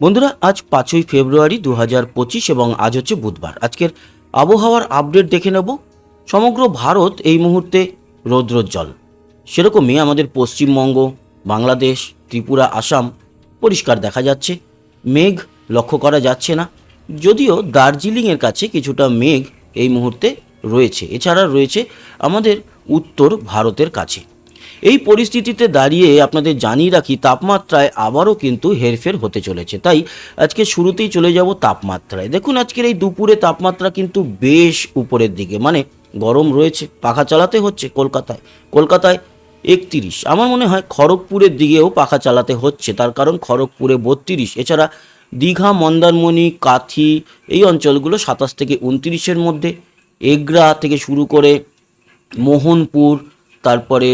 বন্ধুরা, আজ পাঁচই ফেব্রুয়ারি দু হাজার পঁচিশ এবং আজ হচ্ছে বুধবার। আজকের আবহাওয়ার আপডেট দেখে নেব। সমগ্র ভারত এই মুহূর্তে রৌদ্রোজ্জ্বল। সেরকমই আমাদের পশ্চিমবঙ্গ, বাংলাদেশ, ত্রিপুরা, আসাম পরিষ্কার দেখা যাচ্ছে। মেঘ লক্ষ্য করা যাচ্ছে না। যদিও দার্জিলিংয়ের কাছে কিছুটা মেঘ এই মুহূর্তে রয়েছে। এছাড়া রয়েছে আমাদের উত্তর ভারতের কাছে। এই পরিস্থিতিতে দাঁড়িয়ে আপনাদের জানিয়ে রাখি, তাপমাত্রায় আবারও কিন্তু হেরফের হতে চলেছে। তাই আজকে শুরুতেই চলে যাব তাপমাত্রায়। দেখুন, আজকের এই দুপুরে তাপমাত্রা কিন্তু বেশ উপরের দিকে মানে গরম রয়েছে, পাখা চালাতে হচ্ছে কলকাতায়। কলকাতায় একত্রিশ। আমার মনে হয় খড়গপুরের দিকেও পাখা চালাতে হচ্ছে, তার কারণ খড়গপুরে বত্রিশ। এছাড়া দীঘা, মন্দারমণি, কাথি, এই অঞ্চলগুলো সাতাশ থেকে উনত্রিশের মধ্যে। এগরা থেকে শুরু করে মোহনপুর, তারপরে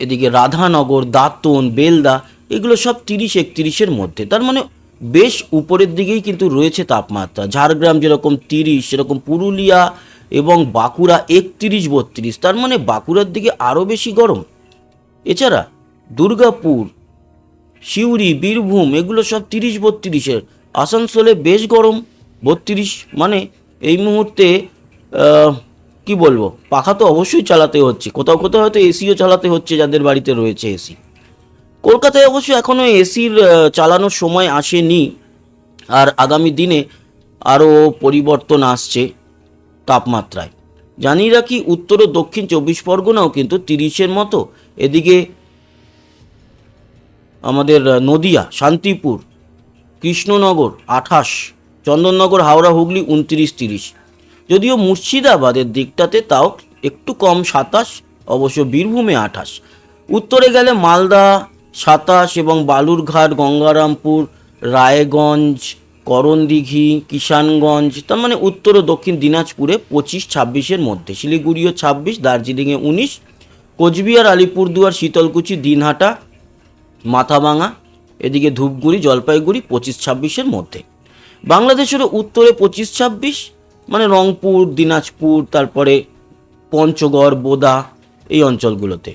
এদিকে রাধানগর, দাঁতন, বেলদা, এগুলো সব তিরিশ একত্রিশের মধ্যে। তার মানে বেশ উপরের দিকেই কিন্তু রয়েছে তাপমাত্রা। ঝাড়গ্রাম যেরকম তিরিশ, সেরকম পুরুলিয়া এবং বাঁকুড়া একত্রিশ, বত্রিশ। তার মানে বাঁকুড়ার দিকে আরও বেশি গরম। এছাড়া দুর্গাপুর, সিউড়ি, বীরভূম, এগুলো সব তিরিশ, বত্রিশের। আসানসোলে বেশ গরম, বত্রিশ মানে এই মুহূর্তে কি বলব? পাখা তো অবশ্যই চালাতে হচ্ছে। কোথাও কোথাও হয়তো এসিও চালাতে হচ্ছে যাদের বাড়িতে রয়েছে এসি কলকাতায় অবশ্য এখনও এসির চালানোর সময় আসেনি। আর আগামী দিনে আরও পরিবর্তন আসছে তাপমাত্রায়। জানিয়ে রাখি, উত্তর ও দক্ষিণ চব্বিশ পরগনাও কিন্তু তিরিশের মতো। এদিকে আমাদের নদিয়া, শান্তিপুর, কৃষ্ণনগর, আঠাশ, চন্দননগর, হাওড়া, হুগলি, উনত্রিশ, তিরিশ। যদিও মুর্শিদাবাদের দিকটাতে তাও একটু কম সাতাশ, অবশ্য বীরভূমে আঠাশ। উত্তরে গেলে মালদা সাতাশ এবং বালুরঘাট, গঙ্গারামপুর, রায়গঞ্জ, করণদিঘি, কিষানগঞ্জ, তার মানে উত্তর ও দক্ষিণ দিনাজপুরে পঁচিশ, ছাব্বিশের মধ্যে। শিলিগুড়িও ছাব্বিশ, দার্জিলিংয়ে উনিশ, কোচবিহার, আলিপুরদুয়ার, শীতলকুচি, দিনহাটা মাথাভাঙা এদিকে ধূপগুড়ি, জলপাইগুড়ি পঁচিশ, ছাব্বিশের মধ্যে। বাংলাদেশেরও উত্তরে পঁচিশ, ছাব্বিশ মানে রংপুর, দিনাজপুর, তারপরে পঞ্চগড়, বোদা এই অঞ্চলগুলোতে।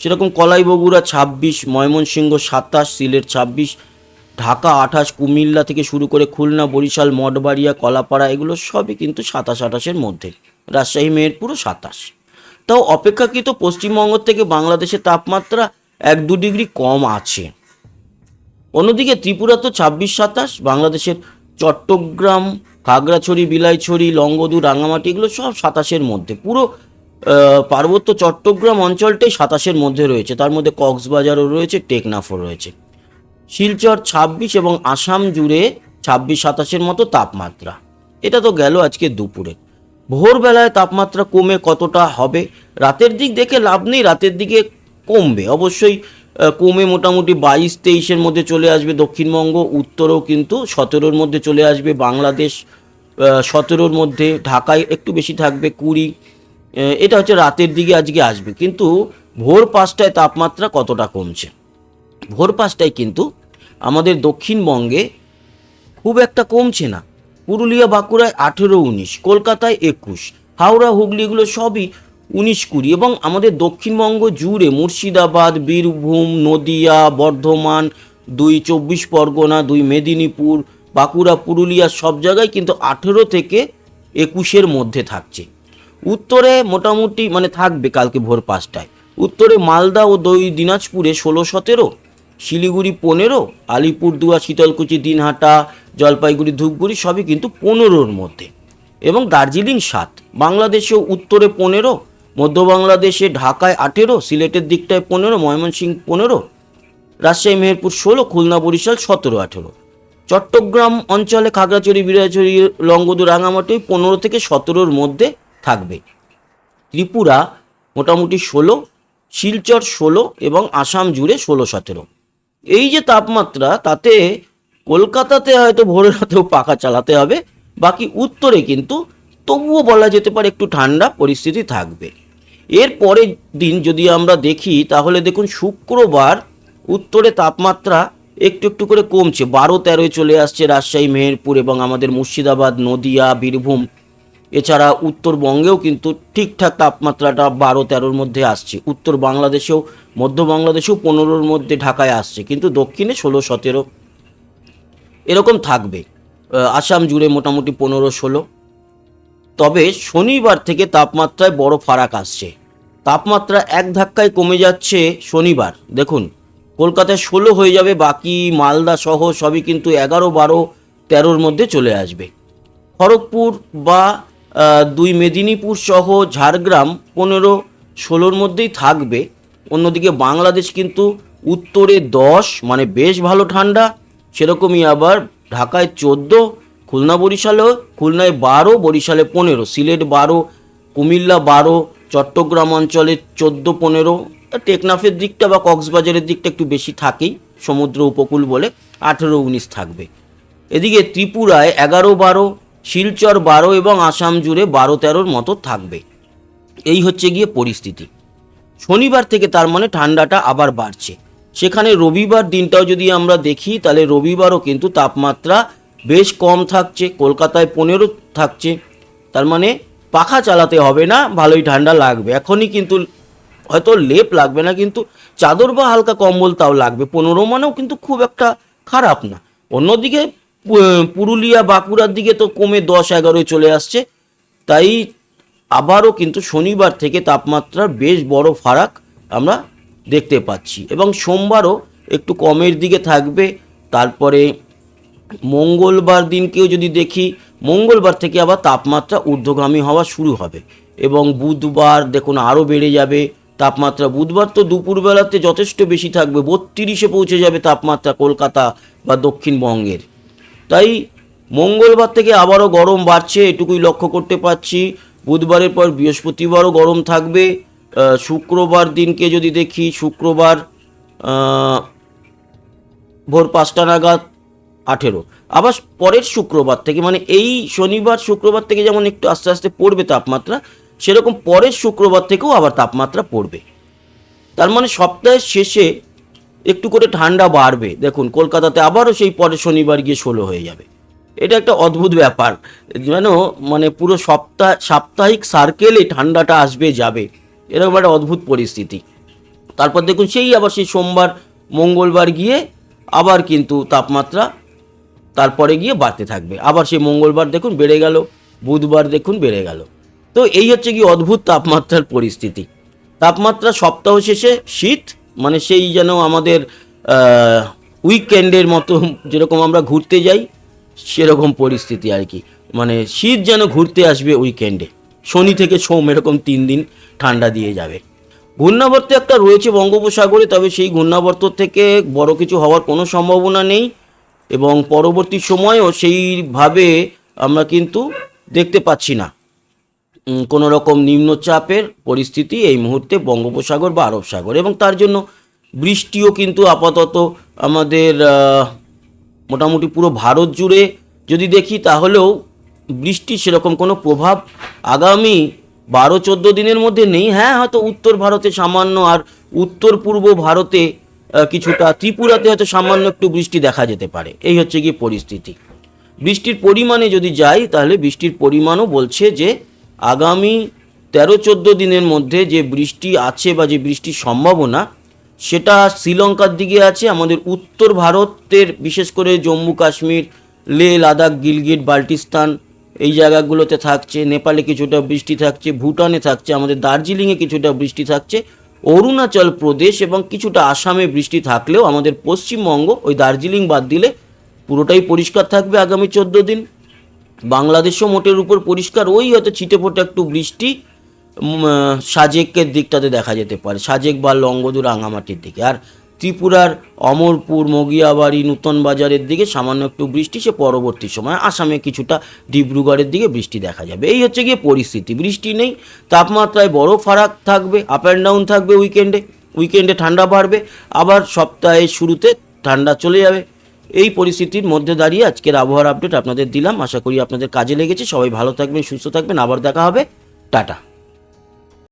সেরকম কলাই বগুড়া ছাব্বিশ, ময়মনসিংহ সাতাশ, সিলেট ছাব্বিশ, ঢাকা আঠাশ, কুমিল্লা থেকে শুরু করে খুলনা, বরিশাল, মঠবাড়িয়া, কলাপাড়া এগুলো সবই কিন্তু সাতাশ আঠাশের মধ্যে। রাজশাহী, মেহেরপুরও সাতাশ। তাও অপেক্ষাকৃত পশ্চিমবঙ্গ থেকে বাংলাদেশের তাপমাত্রা এক দু ডিগ্রি কম আছে। অন্যদিকে ত্রিপুরা তো ছাব্বিশ, সাতাশ, বাংলাদেশের চট্টগ্রাম খাগড়াছড়ি, বিলাইছড়ি লঙ্গদু রাঙামাটি এগুলো সব সাতাশের মধ্যে। পুরো পার্বত্য চট্টগ্রাম অঞ্চলটাই সাতাশের মধ্যে রয়েছে। তার মধ্যে কক্সবাজারও রয়েছে, টেকনাফও রয়েছে। শিলচর ছাব্বিশ এবং আসাম জুড়ে ছাব্বিশ, সাতাশের মতো তাপমাত্রা। এটা তো গেল আজকে দুপুরে। ভোরবেলায় তাপমাত্রা কমে কতটা হবে? রাতের দিক দেখে লাভ নেই, রাতের দিকে কমবে। অবশ্যই কমে মোটামুটি বাইশ তেইশের মধ্যে চলে আসবে দক্ষিণবঙ্গ, উত্তরেও কিন্তু সতেরোর মধ্যে চলে আসবে বাংলাদেশ সতেরোর মধ্যে ঢাকায় একটু বেশি থাকবে কুড়ি এটা হচ্ছে রাতের দিকে আজকে আসবে। কিন্তু ভোর পাঁচটায় তাপমাত্রা কতটা কমছে? ভোর পাঁচটায় কিন্তু আমাদের দক্ষিণবঙ্গে খুব একটা কমছে না। পুরুলিয়া, বাঁকুড়ায় আঠেরো, উনিশ, কলকাতায় একুশ, হাওড়া হুগলিগুলো সবই উনিশ কুড়ি এবং আমাদের দক্ষিণবঙ্গ জুড়ে মুর্শিদাবাদ, বীরভূম, নদিয়া, বর্ধমান, দুই চব্বিশ পরগনা, দুই মেদিনীপুর, বাঁকুড়া, পুরুলিয়া সব জায়গায় কিন্তু আঠেরো থেকে একুশের মধ্যে থাকছে। উত্তরে মোটামুটি মানে থাকবে কালকে ভোর পাঁচটায়। উত্তরে মালদা ও দুই দিনাজপুরে ষোলো সতেরো, শিলিগুড়ি পনেরো, আলিপুরদুয়ার, শীতলকুচি, দিনহাটা, জলপাইগুড়ি, ধূপগুড়ি সবই কিন্তু পনেরোর মধ্যে এবং দার্জিলিং সাত, বাংলাদেশেও উত্তরে পনেরো মধ্য বাংলাদেশে ঢাকায় আঠেরো, সিলেটের দিকটায় পনেরো, ময়মনসিংহ পনেরো, রাজশাহী, মেহেরপুর ষোলো, খুলনা, বরিশাল সতেরো, আঠেরো। চট্টগ্রাম অঞ্চলে খাগড়াছড়ি বিরাছড়ি লংগদু রাঙামাটি পনেরো থেকে সতেরোর মধ্যে থাকবে। ত্রিপুরা মোটামুটি ষোলো, শিলচর ষোলো এবং আসাম জুড়ে ষোলো, সতেরো। এই যে তাপমাত্রা, তাতে কলকাতাতে হয়তো ভোরের রাতেও পাখা চালাতে হবে, বাকি উত্তরে কিন্তু তবুও বলা যেতে পারে একটু ঠান্ডা পরিস্থিতি থাকবে। এর পরের দিন যদি আমরা দেখি, তাহলে দেখুন শুক্রবার উত্তরে তাপমাত্রা একটু একটু করে কমছে। বারো তেরোয় চলে আসছে রাজশাহী, মেহেরপুর এবং আমাদের মুর্শিদাবাদ, নদিয়া, বীরভূম। এছাড়া উত্তরবঙ্গেও কিন্তু ঠিকঠাক তাপমাত্রাটা বারো তেরোর মধ্যে আসছে। উত্তর বাংলাদেশেও, মধ্য বাংলাদেশেও পনেরোর মধ্যে ঢাকায় আসছে। কিন্তু দক্ষিণে ষোলো, সতেরো এরকম থাকবে। আসাম জুড়ে মোটামুটি পনেরো, ষোলো। তবে শনিবার থেকে তাপমাত্রায় বড় ফারাক আসছে। তাপমাত্রা এক ধাক্কায় কমে যাচ্ছে শনিবার। দেখুন, কলকাতায় ষোলো হয়ে যাবে, বাকি মালদা সহ সবই কিন্তু এগারো, বারো, তেরোর মধ্যে চলে আসবে। খড়গপুর বা দুই মেদিনীপুর সহ ঝাড়গ্রাম পনেরো, ষোলোর মধ্যেই থাকবে। অন্যদিকে বাংলাদেশ কিন্তু উত্তরে দশ মানে বেশ ভালো ঠান্ডা। সেরকমই আবার ঢাকায় চোদ্দ খুলনা বরিশালেও খুলনায় বারো, বরিশালে পনেরো, সিলেট বারো, কুমিল্লা বারো, চট্টগ্রাম অঞ্চলে চোদ্দ, পনেরো। টেকনাফের দিকটা বা কক্সবাজারের দিকটা একটু বেশি থাকেই, সমুদ্র উপকূল বলে আঠেরো, উনিশ থাকবে। এদিকে ত্রিপুরায় এগারো, বারো, শিলচর বারো এবং আসাম জুড়ে বারো, তেরোর মতো থাকবে। এই হচ্ছে গিয়ে পরিস্থিতি। শনিবার থেকে তার মানে ঠান্ডাটা আবার বাড়ছে। সেখানে রবিবার দিনটাও যদি আমরা দেখি, তাহলে রবিবারও কিন্তু তাপমাত্রা বেশ কম থাকছে, কলকাতায় পনেরো থাকছে। তার মানে পাখা চালাতে হবে না, ভালোই ঠান্ডা লাগবে। এখনই কিন্তু হয়তো লেপ লাগবে না, কিন্তু চাদর বা হালকা কম্বল তাও লাগবে। পনেরো মানেও কিন্তু খুব একটা খারাপ না। অন্যদিকে পুরুলিয়া, বাঁকুড়ার দিকে তো কমে দশ এগারোয় চলে আসছে। তাই আবারও কিন্তু শনিবার থেকে তাপমাত্রার বেশ বড় ফারাক আমরা দেখতে পাচ্ছি। এবং সোমবারও একটু কমের দিকে থাকবে। তারপরে মঙ্গলবার দিনকেও যদি দেখি, মঙ্গলবার থেকে আবার তাপমাত্রা ঊর্ধ্বগামী হওয়া শুরু হবে। এবং বুধবার দেখুন আরও বেড়ে যাবে তাপমাত্রা। বুধবার তো দুপুরবেলাতে যথেষ্ট বেশি থাকবে, বত্রিশে পৌঁছে যাবে তাপমাত্রা কলকাতা বা দক্ষিণবঙ্গের। তাই মঙ্গলবার থেকে আবারও গরম বাড়ছে, এটুকুই লক্ষ্য করতে পারছি। বুধবারের পর বৃহস্পতিবারও গরম থাকবে। শুক্রবার দিনকে যদি দেখি, শুক্রবার ভোর পাঁচটা নাগাদ আঠেরো। আবার পরের শুক্রবার থেকে মানে এই শনিবার, শুক্রবার থেকে যেমন একটু আস্তে আস্তে পড়বে তাপমাত্রা, সেরকম পরের শুক্রবার থেকেও আবার তাপমাত্রা পড়বে। তার মানে সপ্তাহের শেষে একটু করে ঠান্ডা বাড়বে। দেখুন, কলকাতাতে আবারও সেই পরের শনিবার গিয়ে ষোলো হয়ে যাবে। এটা একটা অদ্ভুত ব্যাপার। যেন মানে পুরো সপ্তাহ, সাপ্তাহিক সার্কেলে ঠান্ডাটা আসবে, যাবে। এরকম একটা অদ্ভুত পরিস্থিতি। তারপর দেখুন, সেই আবার সেই সোমবার, মঙ্গলবার গিয়ে আবার কিন্তু তাপমাত্রা তারপরে গিয়ে বাড়তে থাকবে। আবার সেই মঙ্গলবার দেখুন বেড়ে গেল, বুধবার দেখুন বেড়ে গেল। তো এই হচ্ছে কি অদ্ভুত তাপমাত্রার পরিস্থিতি। তাপমাত্রা সপ্তাহ শেষে শীত মানে সেই যেন আমাদের উইকেন্ডের মতো যেরকম আমরা ঘুরতে যাই, সেরকম পরিস্থিতি আর কি। মানে শীত যেন ঘুরতে আসবে উইকেন্ডে। শনি থেকে সোম এরকম তিন দিন ঠান্ডা দিয়ে যাবে। ঘূর্ণাবর্ত একটা রয়েছে বঙ্গোপসাগরে, তবে সেই ঘূর্ণাবর্ত থেকে বড় কিছু হওয়ার কোনো সম্ভাবনা নেই। এবং পরবর্তী সময়েও সেইভাবে আমরা কিন্তু দেখতে পাচ্ছি না। কোনো রকম নিম্নচাপের পরিস্থিতি এই মুহূর্তে বঙ্গোপসাগর বা আরব সাগর এবং তার জন্য বৃষ্টিও কিন্তু আপাতত আমাদের মোটামুটি পুরো ভারত জুড়ে যদি দেখি তাহলেও বৃষ্টির সেরকম কোনো প্রভাব আগামী বারো চোদ্দ দিনের মধ্যে নেই। হ্যাঁ হয়তো উত্তর ভারতে সামান্য আর উত্তর পূর্ব ভারতে কিছুটা ত্রিপুরাতে হয়তো সামান্য একটু বৃষ্টি দেখা যেতে পারে। এই হচ্ছে গিয়ে পরিস্থিতি। বৃষ্টির পরিমাণে যদি যাই, তাহলে বৃষ্টির পরিমাণও বলছে যে আগামী তেরো চোদ্দ দিনের মধ্যে যে বৃষ্টি আছে বা যে বৃষ্টির সম্ভাবনা, সেটা শ্রীলঙ্কার দিকে আছে। আমাদের উত্তর ভারতের, বিশেষ করে জম্মু কাশ্মীর, লে, লাদাখ, গিলগিট, বাল্টিস্তান, এই জায়গাগুলোতে থাকছে। নেপালে কিছুটা বৃষ্টি থাকছে, ভুটানে থাকছে, আমাদের দার্জিলিংয়ে কিছুটা বৃষ্টি থাকছে। অরুণাচল প্রদেশ এবং কিছুটা আসামে বৃষ্টি থাকলেও আমাদের পশ্চিমবঙ্গ ওই দার্জিলিং বাদ দিলে পুরোটাই পরিষ্কার থাকবে আগামী চোদ্দ দিন। বাংলাদেশও মোটের উপর পরিষ্কার। ওই হয়তো ছিটে ফোটে একটু বৃষ্টি সাজেকের দিকটাতে দেখা যেতে পারে। সাজেক বা লঙ্গদু রাঙামাটির দিকে। আর ত্রিপুরার অমরপুর মগিয়াবাড়ি নূতন বাজারের দিকে সামান্য একটু বৃষ্টি, সে পরবর্তী সময় আসামে কিছুটা ডিব্রুগড়ের দিকে বৃষ্টি দেখা যাবে। এই হচ্ছে গিয়ে পরিস্থিতি। বৃষ্টি নেই, তাপমাত্রায় বড় ফারাক থাকবে আপ অ্যান্ড ডাউন থাকবে উইকেন্ডে উইকেন্ডে ঠান্ডা বাড়বে, আবার সপ্তাহের শুরুতে ঠান্ডা চলে যাবে। এই পরিস্থিতির মধ্যে দাঁড়িয়ে আজকের আবহাওয়ার আপডেট আপনাদের দিলাম। আশা করি আপনাদের কাজে লেগেছে। সবাই ভালো থাকবেন, সুস্থ থাকবেন। আবার দেখা হবে। টাটা।